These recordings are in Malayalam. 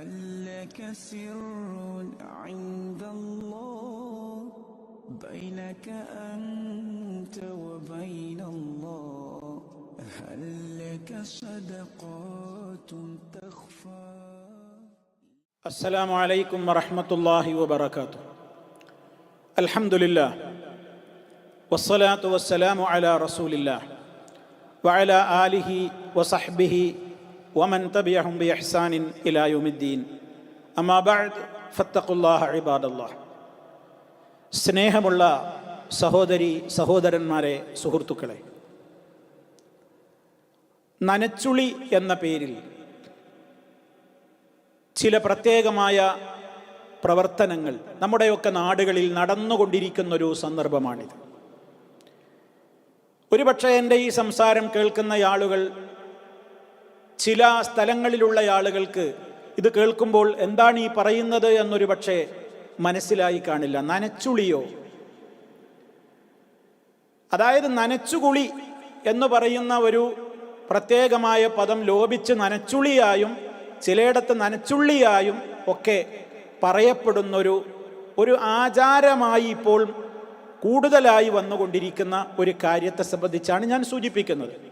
هل لك سر عند الله بينك أنت وبين الله. هل لك صدقات تخفى؟ السلام عليكم ورحمة الله وبركاته. الحمد لله والصلاة والسلام على رسول الله وعلى آله وصحبه ومن تبعهم بإحسان إلى يوم الدين أما بعد فاتقوا الله عباد الله സ്നേഹമുള്ള സഹോദരി സഹോദരന്മാരെ സുഹൃത്തുക്കളെ നനച്ചുളി എന്ന പേരിൽ ചില പ്രത്യേകമായ പ്രവർത്തനങ്ങൾ നമ്മുടെയൊക്കെ നാടുകളിൽ നടന്നുകൊണ്ടിരിക്കുന്ന ഒരു സന്ദർഭമാണിത് ഒരുപക്ഷെ എൻ്റെ ഈ സംസാരം കേൾക്കുന്ന ആളുകൾ ചില സ്ഥലങ്ങളിലുള്ള ആളുകൾക്ക് ഇത് കേൾക്കുമ്പോൾ എന്താണ് ഈ പറയുന്നത് എന്നൊരു പക്ഷേ മനസ്സിലായി കാണില്ല. നനച്ചുളിയോ? അതായത് നനച്ചുകുളി എന്ന് പറയുന്ന ഒരു പ്രത്യേകമായ പദം ലോപിച്ച് നനച്ചുളിയായും ചിലയിടത്ത് നനച്ചുള്ളിയായും ഒക്കെ പറയപ്പെടുന്നൊരു ഒരു ആചാരമായി ഇപ്പോൾ കൂടുതലായി വന്നുകൊണ്ടിരിക്കുന്ന ഒരു കാര്യത്തെ സംബന്ധിച്ചാണ് ഞാൻ സൂചിപ്പിക്കുന്നത്.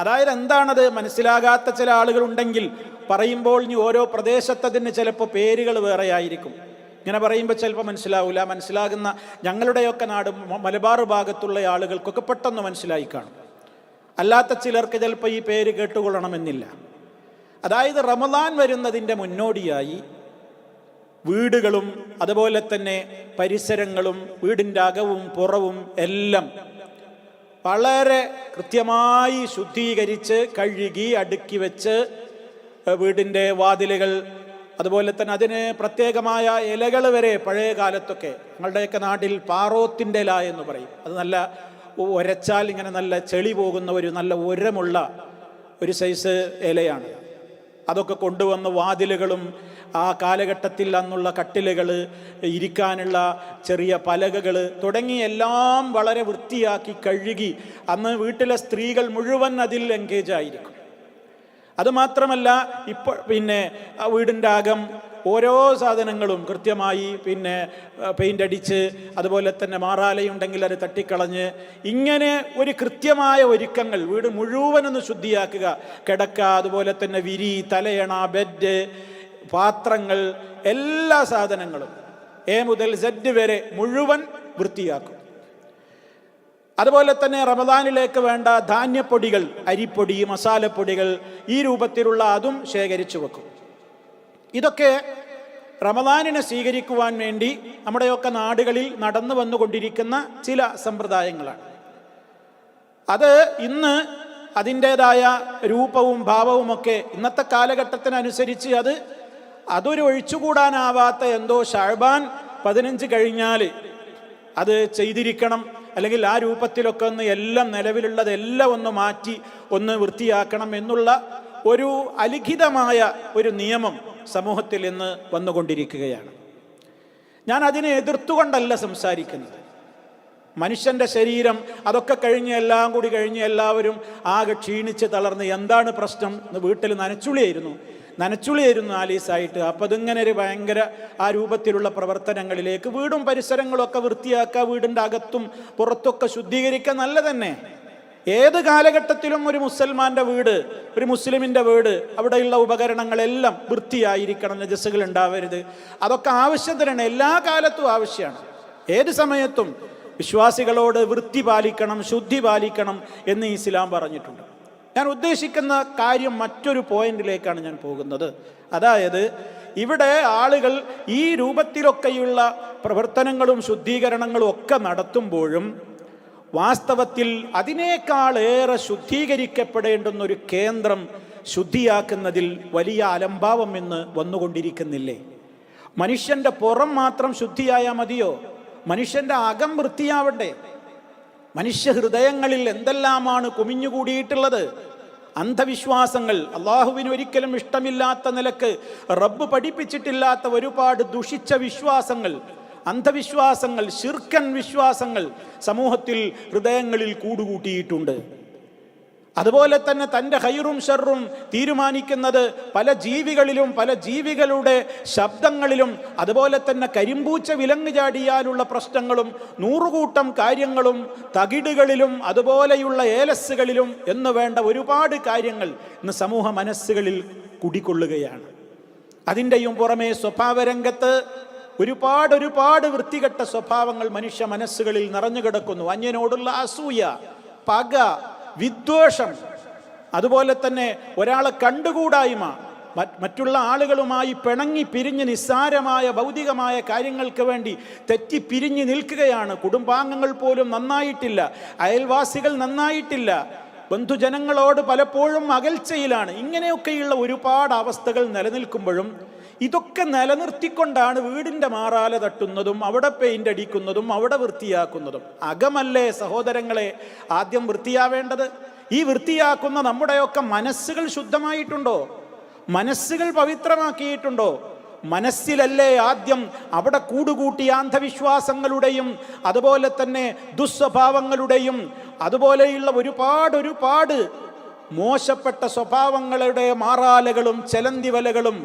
അതായത് എന്താണത് മനസ്സിലാകാത്ത ചില ആളുകൾ ഉണ്ടെങ്കിൽ പറയുമ്പോൾ ഇനി ഓരോ പ്രദേശത്തതിന് ചിലപ്പോൾ പേരുകൾ വേറെയായിരിക്കും. ഇങ്ങനെ പറയുമ്പോൾ ചിലപ്പോൾ മനസ്സിലാവില്ല മനസ്സിലാകുന്ന ഞങ്ങളുടെയൊക്കെ നാട് മലബാർ ഭാഗത്തുള്ള ആളുകൾക്കൊക്കെ പെട്ടെന്ന് മനസ്സിലായി കാണും. അല്ലാത്ത ചിലർക്ക് ചിലപ്പോൾ ഈ പേര് കേട്ടുകൊള്ളണമെന്നില്ല. അതായത് റമദാൻ വരുന്നതിന്റെ മുന്നോടിയായി വീടുകളും അതുപോലെ തന്നെ പരിസരങ്ങളും വീടിന്റെ അകവും പുറവും എല്ലാം വളരെ കൃത്യമായി ശുദ്ധീകരിച്ച് കഴുകി അടുക്കി വെച്ച് വീടിന്റെ വാതിലുകൾ അതുപോലെ തന്നെ അതിന് പ്രത്യേകമായ ഇലകൾ വരെ പഴയ കാലത്തൊക്കെ ഞങ്ങളുടെയൊക്കെ നാട്ടിൽ പാറോത്തിന്റെ ഇല എന്ന് പറയും. അത് നല്ല ഒരച്ചാൽ ഇങ്ങനെ നല്ല ചെളി പോകുന്ന ഒരു നല്ല ഉരമുള്ള ഒരു സൈസ് ഇലയാണ്. അതൊക്കെ കൊണ്ടുവന്ന് വാതിലുകളും ആ കാലഘട്ടത്തിൽ അന്നുള്ള കട്ടിലുകൾ ഇരിക്കാനുള്ള ചെറിയ പലകകൾ തുടങ്ങി എല്ലാം വളരെ വൃത്തിയാക്കി കഴുകി അന്ന് വീട്ടിലെ സ്ത്രീകൾ മുഴുവൻ അതിൽ എൻഗേജ് ആയിരിക്കും. അതുമാത്രമല്ല ഇപ്പോൾ പിന്നെ വീടിന്റെ അകം ഓരോ സാധനങ്ങളും കൃത്യമായി പിന്നെ പെയിന്റ് അടിച്ച് അതുപോലെ തന്നെ മാറാലയുണ്ടെങ്കിൽ അത് തട്ടിക്കളഞ്ഞ് ഇങ്ങനെ ഒരു കൃത്യമായ ഒരുക്കങ്ങൾ വീട് മുഴുവനൊന്ന് ശുദ്ധിയാക്കുക. കിടക്ക അതുപോലെ തന്നെ വിരി തലയണ ബെഡ് പാത്രങ്ങൾ എല്ലാ സാധനങ്ങളും എ മുതൽ സെഡ് വരെ മുഴുവൻ വൃത്തിയാക്കും. അതുപോലെ തന്നെ റമദാനിലേക്ക് വേണ്ട ധാന്യപ്പൊടികൾ അരിപ്പൊടി മസാലപ്പൊടികൾ ഈ രൂപത്തിലുള്ള അതും ശേഖരിച്ചു വെക്കും. ഇതൊക്കെ റമദാനിനെ സ്വീകരിക്കുവാൻ വേണ്ടി നമ്മുടെയൊക്കെ നാടുകളിൽ നടന്നു വന്നുകൊണ്ടിരിക്കുന്ന ചില സമ്പ്രദായങ്ങളാണ്. അത് ഇന്ന് അതിന്റേതായ രൂപവും ഭാവവുമൊക്കെ ഇന്നത്തെ കാലഘട്ടത്തിനനുസരിച്ച് അത് അതൊരു ഒഴിച്ചുകൂടാനാവാത്ത എന്തോ ഷാഴ്ബാൻ പതിനഞ്ച് കഴിഞ്ഞാൽ അത് ചെയ്തിരിക്കണം. അല്ലെങ്കിൽ ആ രൂപത്തിലൊക്കെ ഒന്ന് എല്ലാം നിലവിലുള്ളതെല്ലാം ഒന്ന് മാറ്റി ഒന്ന് വൃത്തിയാക്കണം എന്നുള്ള ഒരു അലിഖിതമായ ഒരു നിയമം സമൂഹത്തിൽ ഇന്ന് വന്നുകൊണ്ടിരിക്കുകയാണ്. ഞാൻ അതിനെ എതിർത്തുകൊണ്ടല്ല സംസാരിക്കുന്നത്. മനുഷ്യന്റെ ശരീരം അതൊക്കെ കഴിഞ്ഞ് എല്ലാം കൂടി കഴിഞ്ഞ് എല്ലാവരും ആകെ ക്ഷീണിച്ച് തളർന്ന് എന്താണ് പ്രശ്നം എന്ന് വീട്ടിൽ നനച്ചുളിയായിരുന്നു നനച്ചുളിയായിരുന്നു ആലീസായിട്ട്. അപ്പം അതിങ്ങനെ ഒരു ഭയങ്കര ആ രൂപത്തിലുള്ള പ്രവർത്തനങ്ങളിലേക്ക് വീടും പരിസരങ്ങളും ഒക്കെ വൃത്തിയാക്കുക വീടിന്റെ അകത്തും പുറത്തൊക്കെ ശുദ്ധീകരിക്കുക നല്ല തന്നെ ഏത് കാലഘട്ടത്തിലും ഒരു മുസൽമാന്റെ വീട് ഒരു മുസ്ലിമിന്റെ വീട് അവിടെയുള്ള ഉപകരണങ്ങളെല്ലാം വൃത്തിയായിരിക്കണം നജസ്സുകൾ ഉണ്ടാവരുത്. അതൊക്കെ ആവശ്യത്തിനാണ്. എല്ലാ കാലത്തും ആവശ്യമാണ്. ഏത് സമയത്തും വിശ്വാസികളോട് വൃത്തി പാലിക്കണം ശുദ്ധി പാലിക്കണം എന്ന് ഇസ്ലാം പറഞ്ഞിട്ടുണ്ട്. ഞാൻ ഉദ്ദേശിക്കുന്ന കാര്യം മറ്റൊരു പോയിന്റിലേക്കാണ് ഞാൻ പോകുന്നത്. അതായത് ഇവിടെ ആളുകൾ ഈ രൂപത്തിലൊക്കെയുള്ള പ്രവർത്തനങ്ങളും ശുദ്ധീകരണങ്ങളും ഒക്കെ നടത്തുമ്പോഴും വാസ്തവത്തിൽ അതിനേക്കാളേറെ ശുദ്ധീകരിക്കപ്പെടേണ്ടുന്ന ഒരു കേന്ദ്രം ശുദ്ധിയാക്കുന്നതിൽ വലിയ അലംഭാവം ഇന്ന് വന്നുകൊണ്ടിരിക്കുന്നില്ലേ? മനുഷ്യന്റെ പുറം മാത്രം ശുദ്ധിയായാൽ മതിയോ? മനുഷ്യന്റെ അകം വൃത്തിയാവട്ടെ. മനുഷ്യ ഹൃദയങ്ങളിൽ എന്തെല്ലാമാണ് കുമിഞ്ഞുകൂടിയിട്ടുള്ളത്? അന്ധവിശ്വാസങ്ങൾ അള്ളാഹുവിന് ഒരിക്കലും ഇഷ്ടമില്ലാത്ത നിലയ്ക്ക് റബ്ബ് പഠിപ്പിച്ചിട്ടില്ലാത്ത ഒരുപാട് ദുഷിച്ച വിശ്വാസങ്ങൾ അന്ധവിശ്വാസങ്ങൾ ശിർക്കൻ വിശ്വാസങ്ങൾ സമൂഹത്തിൽ ഹൃദയങ്ങളിൽ കൂടുകൂട്ടിയിട്ടുണ്ട്. അതുപോലെ തന്നെ തന്റെ ഹൈറും ഷെറും തീരുമാനിക്കുന്നത് പല ജീവികളിലും പല ജീവികളുടെ ശബ്ദങ്ങളിലും അതുപോലെ തന്നെ കരിമ്പൂച്ച വിലങ്ങ് ചാടിയാലുള്ള പ്രശ്നങ്ങളും നൂറുകൂട്ടം കാര്യങ്ങളും തകിടുകളിലും അതുപോലെയുള്ള ഏലസ്സുകളിലും എന്ന് വേണ്ട ഒരുപാട് കാര്യങ്ങൾ ഇന്ന് സമൂഹ മനസ്സുകളിൽ കുടികൊള്ളുകയാണ്. അതിന്റെയും പുറമെ സ്വഭാവരംഗത്ത് ഒരുപാട് ഒരുപാട് വൃത്തികെട്ട സ്വഭാവങ്ങൾ മനുഷ്യ മനസ്സുകളിൽ നിറഞ്ഞു കിടക്കുന്നു അന്യനോടുള്ള അസൂയ പക വിദ്വേഷം. അതുപോലെ തന്നെ ഒരാളെ കണ്ടുകൂടായ്മ മറ്റുള്ള ആളുകളുമായി പിണങ്ങി പിരിഞ്ഞ് നിസ്സാരമായ ഭൗതികമായ കാര്യങ്ങൾക്ക് വേണ്ടി തെറ്റി പിരിഞ്ഞ് നിൽക്കുകയാണ്. കുടുംബാംഗങ്ങൾ പോലും നന്നായിട്ടില്ല. അയൽവാസികൾ നന്നായിട്ടില്ല. ബന്ധുജനങ്ങളോട് പലപ്പോഴും അകൽച്ചയിലാണ്. ഇങ്ങനെയൊക്കെയുള്ള ഒരുപാട് അവസ്ഥകൾ നിലനിൽക്കുമ്പോഴും ഇതൊക്കെ നിലനിർത്തിക്കൊണ്ടാണ് വീടിന്റെ മാറാല തട്ടുന്നതും അവിടെ പെയിന്റ് അടിക്കുന്നതും അവിടെ വൃത്തിയാക്കുന്നതും. അകമല്ലേ സഹോദരങ്ങളെ ആദ്യം വൃത്തിയാവേണ്ടത്? ഈ വൃത്തിയാക്കുന്ന നമ്മുടെയൊക്കെ മനസ്സുകൾ ശുദ്ധമായിട്ടുണ്ടോ? മനസ്സുകൾ പവിത്രമാക്കിയിട്ടുണ്ടോ? മനസ്സിലല്ലേ ആദ്യം അവിടെ കൂടുകൂട്ടിയ അന്ധവിശ്വാസങ്ങളുടെയും അതുപോലെ തന്നെ ദുസ്വഭാവങ്ങളുടെയും അതുപോലെയുള്ള ഒരുപാട് ഒരുപാട് മോശപ്പെട്ട സ്വഭാവങ്ങളുടെ മാറാലകളും ചെലന്തി വലകളും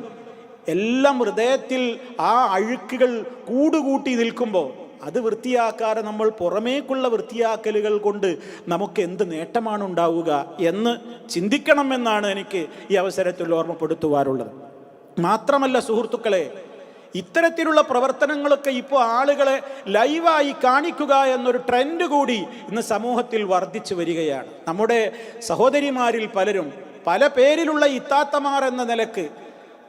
എല്ലാം ഹൃദയത്തിൽ ആ അഴുക്കുകൾ കൂടുകൂട്ടി നിൽക്കുമ്പോൾ അത് വൃത്തിയാക്കാതെ നമ്മൾ പുറമേക്കുള്ള വൃത്തിയാക്കലുകൾ കൊണ്ട് നമുക്ക് എന്ത് നേട്ടമാണ് ഉണ്ടാവുക എന്ന് ചിന്തിക്കണമെന്നാണ് എനിക്ക് ഈ അവസരത്തിൽ ഓർമ്മപ്പെടുത്തുവാറുള്ളത് മാത്രമല്ല സുഹൃത്തുക്കളെ ഇത്തരത്തിലുള്ള പ്രവർത്തനങ്ങളൊക്കെ ഇപ്പോൾ ആളുകളെ ലൈവായി കാണിക്കുക എന്നൊരു ട്രെൻഡ് കൂടി ഇന്ന് സമൂഹത്തിൽ വർദ്ധിച്ചു വരികയാണ്. നമ്മുടെ സഹോദരിമാരിൽ പലരും പല പേരിലുള്ള ഇത്താത്തമാർ എന്ന നിലയ്ക്ക്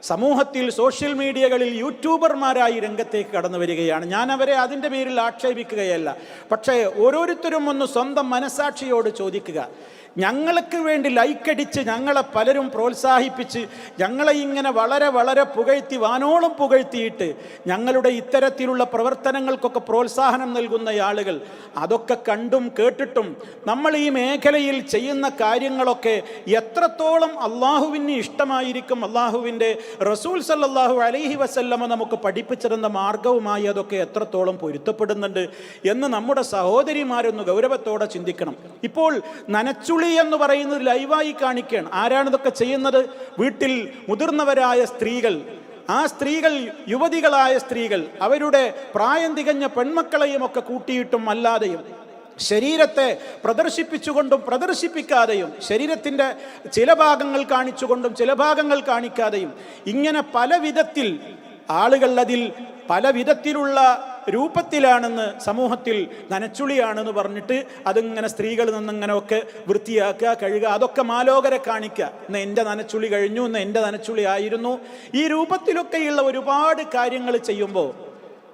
സമൂഹത്തിൽ സോഷ്യൽ മീഡിയകളിൽ യൂട്യൂബർമാരായി രംഗത്തേക്ക് കടന്നു വരികയാണ്. ഞാൻ അവരെ അതിന്റെ പേരിൽ ആക്ഷേപിക്കുകയല്ല. പക്ഷേ ഓരോരുത്തരും ഒന്ന് സ്വന്തം മനസാക്ഷിയോട് ചോദിക്കുക. ഞങ്ങൾക്ക് വേണ്ടി ലൈക്കടിച്ച് ഞങ്ങളെ പലരും പ്രോത്സാഹിപ്പിച്ച് ഞങ്ങളെ ഇങ്ങനെ വളരെ വളരെ പുകഴ്ത്തി വാനോളം പുകഴ്ത്തിയിട്ട് ഞങ്ങളുടെ ഇത്തരത്തിലുള്ള പ്രവർത്തനങ്ങൾക്കൊക്കെ പ്രോത്സാഹനം നൽകുന്ന ആളുകൾ അതൊക്കെ കണ്ടും കേട്ടിട്ടും നമ്മൾ ഈ മേഖലയിൽ ചെയ്യുന്ന കാര്യങ്ങളൊക്കെ എത്രത്തോളം അള്ളാഹുവിന് ഇഷ്ടമായിരിക്കും അള്ളാഹുവിന്റെ റസൂൽ സല്ലാഹു അലഹി വസല്ലമ നമുക്ക് പഠിപ്പിച്ചിരുന്ന മാർഗവുമായി അതൊക്കെ എത്രത്തോളം പൊരുത്തപ്പെടുന്നുണ്ട് എന്ന് നമ്മുടെ സഹോദരിമാരൊന്ന് ഗൗരവത്തോടെ ചിന്തിക്കണം. ഇപ്പോൾ നനച്ചുളി എന്ന് പറയുന്നത് ലൈവായി കാണിക്കുകയാണ്. ആരാണ് ഇതൊക്കെ ചെയ്യുന്നത്? വീട്ടിൽ മുതിർന്നവരായ സ്ത്രീകൾ. ആ സ്ത്രീകൾ യുവതികളായ സ്ത്രീകൾ. അവരുടെ പ്രായം തികഞ്ഞ പെൺമക്കളെയും ഒക്കെ കൂട്ടിയിട്ടും അല്ലാതെയും ശരീരത്തെ പ്രദർശിപ്പിച്ചുകൊണ്ടും പ്രദർശിപ്പിക്കാതെയും ശരീരത്തിന്റെ ചില ഭാഗങ്ങൾ കാണിച്ചുകൊണ്ടും ചില ഭാഗങ്ങൾ കാണിക്കാതെയും ഇങ്ങനെ പല വിധത്തിൽ ആളുകൾ അതിൽ പല വിധത്തിലുള്ള രൂപത്തിലാണെന്ന് സമൂഹത്തിൽ നനച്ചുളിയാണെന്ന് പറഞ്ഞിട്ട് അതിങ്ങനെ സ്ത്രീകൾ നിന്നിങ്ങനെയൊക്കെ വൃത്തിയാക്കുക കഴുകുക അതൊക്കെ മാലോകരെ കാണിക്കുക. ഇന്ന് എന്റെ നനച്ചുളി കഴിഞ്ഞു ഇന്ന് എന്റെ നനച്ചുളി ആയിരുന്നു. ഈ രൂപത്തിലൊക്കെയുള്ള ഒരുപാട് കാര്യങ്ങൾ ചെയ്യുമ്പോൾ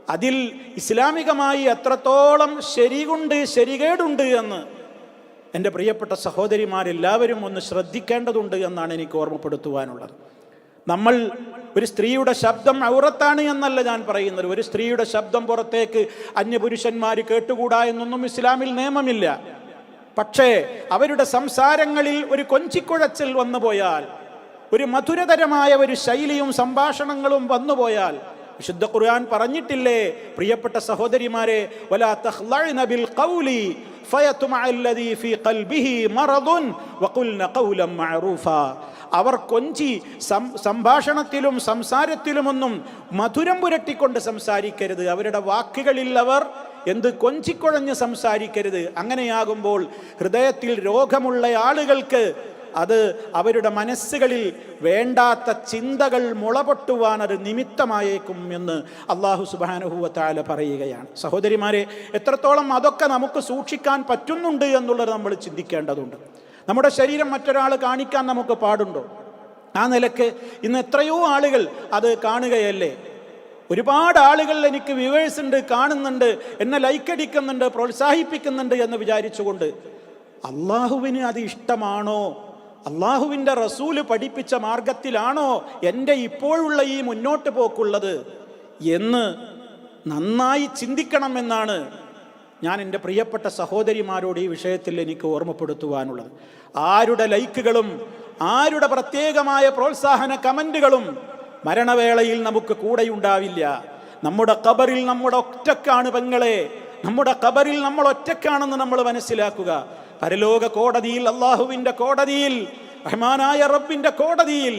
അതിൽ ഇസ്ലാമികമായി എത്രത്തോളം ശരികുണ്ട് ശരികേടുണ്ട് എന്ന് എന്റെ പ്രിയപ്പെട്ട സഹോദരിമാരെല്ലാവരും ഒന്ന് ശ്രദ്ധിക്കേണ്ടതുണ്ട് എന്നാണ് എനിക്ക് ഓർമ്മപ്പെടുത്തുവാനുള്ളത്. നമ്മൾ ഒരു സ്ത്രീയുടെ ശബ്ദം ഔറത്താണ് എന്നല്ല ഞാൻ പറയുന്നത്. ഒരു സ്ത്രീയുടെ ശബ്ദം പുറത്തേക്ക് അന്യപുരുഷന്മാർ കേട്ടുകൂടാ എന്നൊന്നും ഇസ്ലാമിൽ നിയമമില്ല. പക്ഷേ അവരുടെ സംസാരങ്ങളിൽ ഒരു കൊഞ്ചിക്കുഴച്ചിൽ വന്നു പോയാൽ ഒരു മധുരതരമായ ഒരു ശൈലിയും സംഭാഷണങ്ങളും വന്നുപോയാൽ വിശുദ്ധ ഖുർആൻ പറഞ്ഞിട്ടില്ലേ പ്രിയപ്പെട്ട സഹോദരിമാരെ വലാ തഖ്ലഅന ബിൽ ഖൗലി ഫീ ഖൽബിഹി മറദുൻ വഖുൽന ഖൗലൻ മഅറൂഫാ. അവർ കൊഞ്ചി സം സംഭാഷണത്തിലും സംസാരത്തിലുമൊന്നും മധുരം പുരട്ടിക്കൊണ്ട് സംസാരിക്കരുത്. അവരുടെ വാക്കുകളിൽ അവർ എന്ത് കൊഞ്ചിക്കുഴഞ്ഞ് സംസാരിക്കരുത്. അങ്ങനെയാകുമ്പോൾ ഹൃദയത്തിൽ രോഗമുള്ള ആളുകൾക്ക് അത് അവരുടെ മനസ്സുകളിൽ വേണ്ടാത്ത ചിന്തകൾ മുളപൊട്ടുവാൻ അത് നിമിത്തമായേക്കും എന്ന് അള്ളാഹു സുബാനുഹൂവത്താല പറയുകയാണ്. സഹോദരിമാരെ എത്രത്തോളം അതൊക്കെ നമുക്ക് സൂക്ഷിക്കാൻ പറ്റുന്നുണ്ട് എന്നുള്ളത് നമ്മൾ ചിന്തിക്കേണ്ടതുണ്ട്. നമ്മുടെ ശരീരം മറ്റൊരാൾ കാണിക്കാൻ നമുക്ക് പാടുണ്ടോ? ആ നിലയ്ക്ക് ഇന്ന് എത്രയോ ആളുകൾ അത് കാണുകയല്ലേ? ഒരുപാട് ആളുകൾ എനിക്ക് വ്യൂവേഴ്സ് ഉണ്ട് കാണുന്നുണ്ട് എന്നെ ലൈക്ക് അടിക്കുന്നുണ്ട് പ്രോത്സാഹിപ്പിക്കുന്നുണ്ട് എന്ന് വിചാരിച്ചുകൊണ്ട് അള്ളാഹുവിന് അത് ഇഷ്ടമാണോ? അള്ളാഹുവിന്റെ റസൂൽ പഠിപ്പിച്ച മാർഗത്തിലാണോ എന്റെ ഇപ്പോഴുള്ള ഈ മുന്നോട്ട് പോക്കുള്ളത് എന്ന് നന്നായി ചിന്തിക്കണമെന്നാണ് ഞാൻ എന്റെ പ്രിയപ്പെട്ട സഹോദരിമാരോട് ഈ വിഷയത്തിൽ എനിക്ക് ഓർമ്മപ്പെടുത്തുവാനുള്ളത്. ആരുടെ ലൈക്കുകളും ആരുടെ പ്രത്യേകമായ പ്രോത്സാഹന കമന്റുകളും മരണവേളയിൽ നമുക്ക് കൂടെയുണ്ടാവില്ല. നമ്മുടെ കബറിൽ നമ്മുടെ ഒറ്റക്കാണ് പെങ്ങളെ. നമ്മുടെ കബറിൽ നമ്മൾ ഒറ്റക്കാണെന്ന് നമ്മൾ മനസ്സിലാക്കുക. പരലോക കോടതിയിൽ അള്ളാഹുവിന്റെ കോടതിയിൽ റഹ്മാനായ റബ്ബിന്റെ കോടതിയിൽ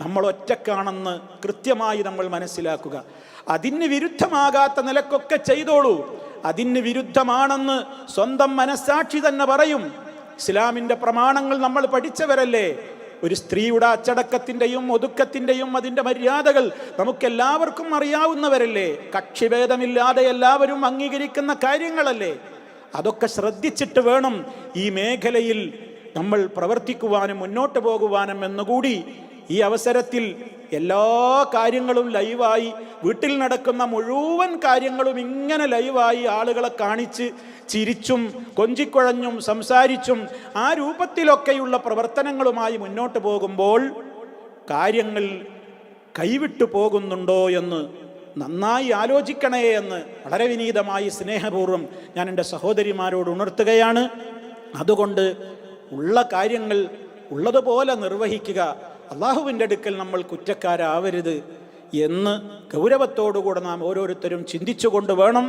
നമ്മൾ ഒറ്റക്കാണെന്ന് കൃത്യമായി നമ്മൾ മനസ്സിലാക്കുക. അതിന് വിരുദ്ധമാകാത്ത നിലക്കൊക്കെ ചെയ്തോളൂ. അതിന് വിരുദ്ധമാണെന്ന് സ്വന്തം മനസ്സാക്ഷി തന്നെ പറയും. ഇസ്ലാമിന്റെ പ്രമാണങ്ങൾ നമ്മൾ പഠിച്ചവരല്ലേ? ഒരു സ്ത്രീയുടെ അച്ചടക്കത്തിന്റെയും ഒതുക്കത്തിന്റെയും അതിന്റെ മര്യാദകൾ നമുക്കെല്ലാവർക്കും അറിയാവുന്നവരല്ലേ? കക്ഷിഭേദമില്ലാതെ എല്ലാവരും അംഗീകരിക്കുന്ന കാര്യങ്ങളല്ലേ? അതൊക്കെ ശ്രദ്ധിച്ചിട്ട് വേണം ഈ മേഖലയിൽ നമ്മൾ പ്രവർത്തിക്കുവാനും മുന്നോട്ട് പോകുവാനും എന്നുകൂടി ഈ അവസരത്തിൽ എല്ലാ കാര്യങ്ങളും ലൈവായി വീട്ടിൽ നടക്കുന്ന മുഴുവൻ കാര്യങ്ങളും ഇങ്ങനെ ലൈവായി ആളുകളെ കാണിച്ച് ചിരിച്ചും കൊഞ്ചിക്കുഴഞ്ഞും സംസാരിച്ചും ആ രൂപത്തിലൊക്കെയുള്ള പ്രവർത്തനങ്ങളുമായി മുന്നോട്ട് പോകുമ്പോൾ കാര്യങ്ങൾ കൈവിട്ടു പോകുന്നുണ്ടോ എന്ന് നന്നായി ആലോചിക്കണേ എന്ന് വളരെ വിനീതമായി സ്നേഹപൂർവം ഞാൻ എന്റെ സഹോദരിമാരോട് ഉണർത്തുകയാണ്. അതുകൊണ്ട് ഉള്ള കാര്യങ്ങൾ ഉള്ളതുപോലെ നിർവഹിക്കുക. അള്ളാഹുവിന്റെ അടുക്കൽ നമ്മൾ കുറ്റക്കാരാവരുത് എന്ന് ഗൗരവത്തോടുകൂടെ നാം ഓരോരുത്തരും ചിന്തിച്ചുകൊണ്ട് വേണം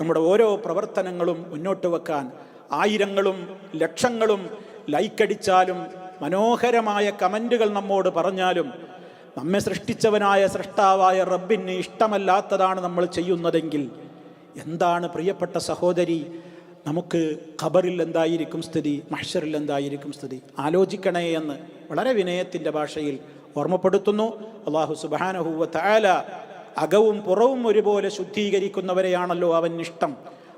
നമ്മുടെ ഓരോ പ്രവർത്തനങ്ങളും മുന്നോട്ട് വെക്കാൻ. ആയിരങ്ങളും ലക്ഷങ്ങളും ലൈക്കടിച്ചാലും മനോഹരമായ കമന്റുകൾ നമ്മോട് പറഞ്ഞാലും നമ്മെ സൃഷ്ടിച്ചവനായ സൃഷ്ടാവായ റബ്ബിന് ഇഷ്ടമല്ലാത്തതാണ് നമ്മൾ ചെയ്യുന്നതെങ്കിൽ എന്താണ് പ്രിയപ്പെട്ട സഹോദരി നമുക്ക് ഖബറിൽ എന്തായിരിക്കും സ്ഥിതി മഹ്ഷറിൽ എന്തായിരിക്കും സ്ഥിതി? ആലോചിക്കണേ എന്ന് വളരെ വിനയത്തിന്റെ ഭാഷയിൽ ഓർമ്മപ്പെടുത്തുന്നു. അള്ളാഹു സുബാനഹുവ താല അകവും പുറവും ഒരുപോലെ ശുദ്ധീകരിക്കുന്നവരെയാണല്ലോ അവൻ ഇഷ്ടം.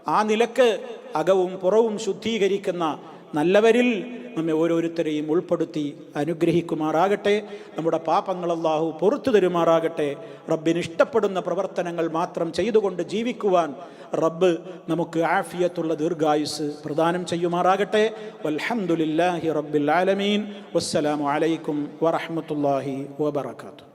ആ നിലയ്ക്ക് അകവും പുറവും ശുദ്ധീകരിക്കുന്ന നല്ലവരിൽ നമ്മെ ഓരോരുത്തരെയും ഉൾപ്പെടുത്തി അനുഗ്രഹിക്കുമാറാകട്ടെ. നമ്മുടെ പാപങ്ങൾ അള്ളാഹു പുറത്തു തരുമാറാകട്ടെ. റബ്ബിന് ഇഷ്ടപ്പെടുന്ന പ്രവർത്തനങ്ങൾ മാത്രം ചെയ്തുകൊണ്ട് ജീവിക്കുവാൻ റബ്ബ് നമുക്ക് ആഫിയത്തുള്ള ദീർഘായുസ് പ്രദാനം ചെയ്യുമാറാകട്ടെ. വൽഹംദുലില്ലാഹി റബ്ബിൽ ആലമീൻ. വസ്സലാമു അലൈക്കും വറഹ്മത്തുള്ളാഹി വബറകാതുഹു.